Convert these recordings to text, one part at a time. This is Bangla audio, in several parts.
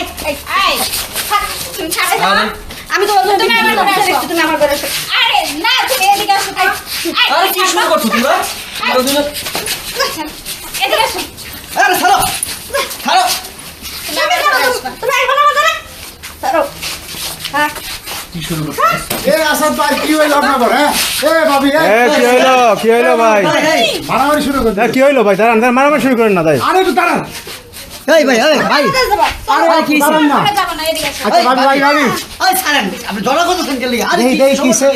এই এই এই। থাক, তুমি ছাড়ে দাও আমি? তোমার জন্য তুমি আমার ঘরে আসো। তুমি আমার ঘরে আসো। আরে না তুমি এদিকে আসো আরে কি শুরু করছ তোমরা? তোমরা দুজন। এদিকে আসো। আরে ছাড়ো। ছাড়ো। তুমি আসো, তুমি- তুমি আসবে না আমার ঘরে? ছাড়ো। হ্যাঁ। কি শুরু করছ? এ আসাদ ভাই কি হইল আপনার হ্যাঁ? এ ভাবি এ এ কি হইল? কি হইল ভাই? মারামারি শুরু করে কি হইল ভাই? দাঁড়ান দাঁড়ান মারামারি শুরু করেন না তাই। আরে একটু দাঁড়ান। এই ভাই এই ভাই। আরে ভাই কি হইছে আচ্ছা ভাবি ভাই ভাবি। এই ছাড়েন আপনি ধরা কত শুনকে লাগি আরে কি হইছে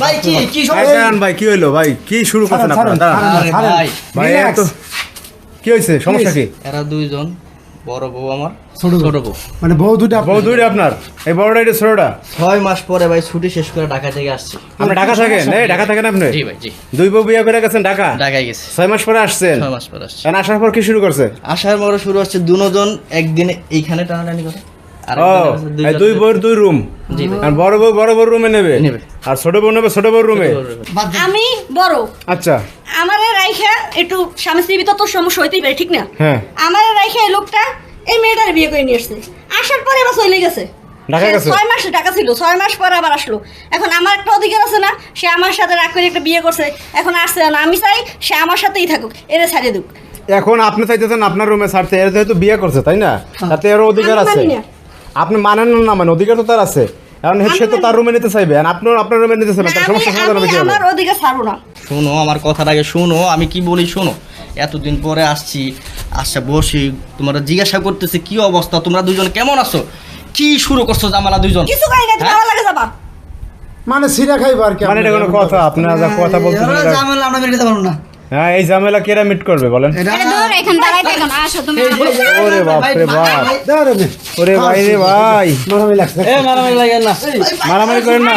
ভাই কি কি সমস্যা? ভাই কি হইল ভাই? কি শুরু করছেন আপনারা? ভাই ভাই কি হইছে? সমস্যা কি? এরা দুইজন। বড় বউ আমার। ছোট বউ। ছোট বউ। মানে বউ দুটা বউ দুইটা আপনার। এই বড়টা এটা ছোটটা? ছয় মাস পরে ভাই ছুটি শেষ করে ঢাকা থেকে আসছি। আপনি ঢাকা থাকেন? এই ঢাকা থাকেন আপনি? জি ভাই জি। দুই বউ বিয়ে করে গেছেন ঢাকা? ঢাকায় গেছি। ছয় মাস পরে আসছেন? ছয় মাস পরে আসছি। এখন আসার পর কি শুরু করছে? আসার পরে শুরু হচ্ছে দুজন একদিনে এইখানে টানাটানি করে আর ও একদিনে হচ্ছে এই দুইজন- দুই বউর দুই রুম আর বড় বউ বড় বড় রুমে নেবে? নেবে। আর ছোট বউ নেবে ছোট বউ রুমে? আমি বড়। আচ্ছা। আমার রাইখা একটু স্বামী স্ত্রীর তো সমস্যা হইতেই পারে ঠিক না? হ্যাঁ। আমার রাইখা লোকটা এই মেয়েটার বিয়ে করে নিয়ে আসছে। আসার পরে এবার চলে গেছে। ঢাকা সে গেছে? ছয় মাস ঢাকা ছিল ছয় মাস পরে আবার আসলো। এখন আমার একটা অধিকার আছে না সে আমার সাথে রাগ করে একটা বিয়ে করছে। এখন আসছে না আমি চাই সে আমার সাথেই থাকুক এরে ছাড়িয়ে দুক। এখন আপনি চাইতেছেন আপনার রুমে ছাড়তে এর যেহেতু বিয়ে করছে তাই না? তাতে এর অধিকার আছে। আপনি মানেন না মানে অধিকার তো তার আছে। এখন সে তো তার রুমে নিতে চাইবে আর আপনার আপনার রুমে নিতে চাইবে তার সমস্যা সমাধান হবে আমার অধিকার ছাড়বো না। শোনো আমার কথার আগে শোনো আমি কি বলি শোনো? এতদিন পরে আসছি আচ্ছা বসি তোমরা জিজ্ঞাসা করতেছে কি অবস্থা তোমরা দুজন কেমন আছো কি শুরু করছ জামালা দুজন কিছু করি না তুমি হ্যাঁ? আমার লাগে যাবা মানে সিরা খাইবার আর কি মানে এটা কোনো কথা আপনার যা কথা বলতে জামালা আমরা মেরে দিতে পারব না হ্যাঁ এই ঝামেলা কেরা মিট করবে বলেন এখান দাঁড়াই থাকো আসো তুমি ওরে বাপ রে বাপ দাও রে ওরে ভাই রে ভাই মারামারি লাগছে মারামারি লাগে না মারামারি করেন না?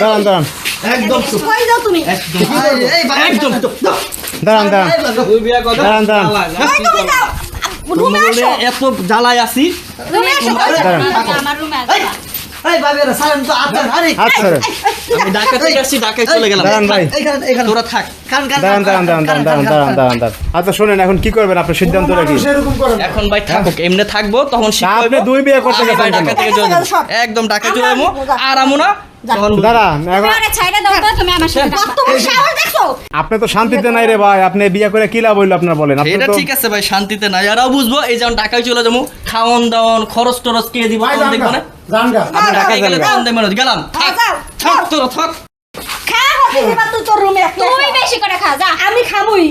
দাঁড়ান দাঁড়ান এত জ্বালায় আসি। আচ্ছা শোনেন এখন কি করবেন? আপনি সিদ্ধান্ত এখন ভাই থাকুক এমনি থাকব তখন দুই বিয়ে করতে একদম ডাকা চলে আর আমো না আপনি তো শান্তিতে নাই রে ভাই আপনি বিয়ে করে কি লাভ হইল আপনার বলেন? এটা ঠিক আছে ভাই শান্তিতে নাই। এরাও বুঝব এই যেমন ঢাকায় চলে যাব খাওয়ান দাওয়ান খরচ টরচ কে দিব দেখব না? ঢাকায় গেলে গেলাম থাক তোরা থাক। খা তুই তোর রুমে তুই বেশি করে খা যা। আমি খামুই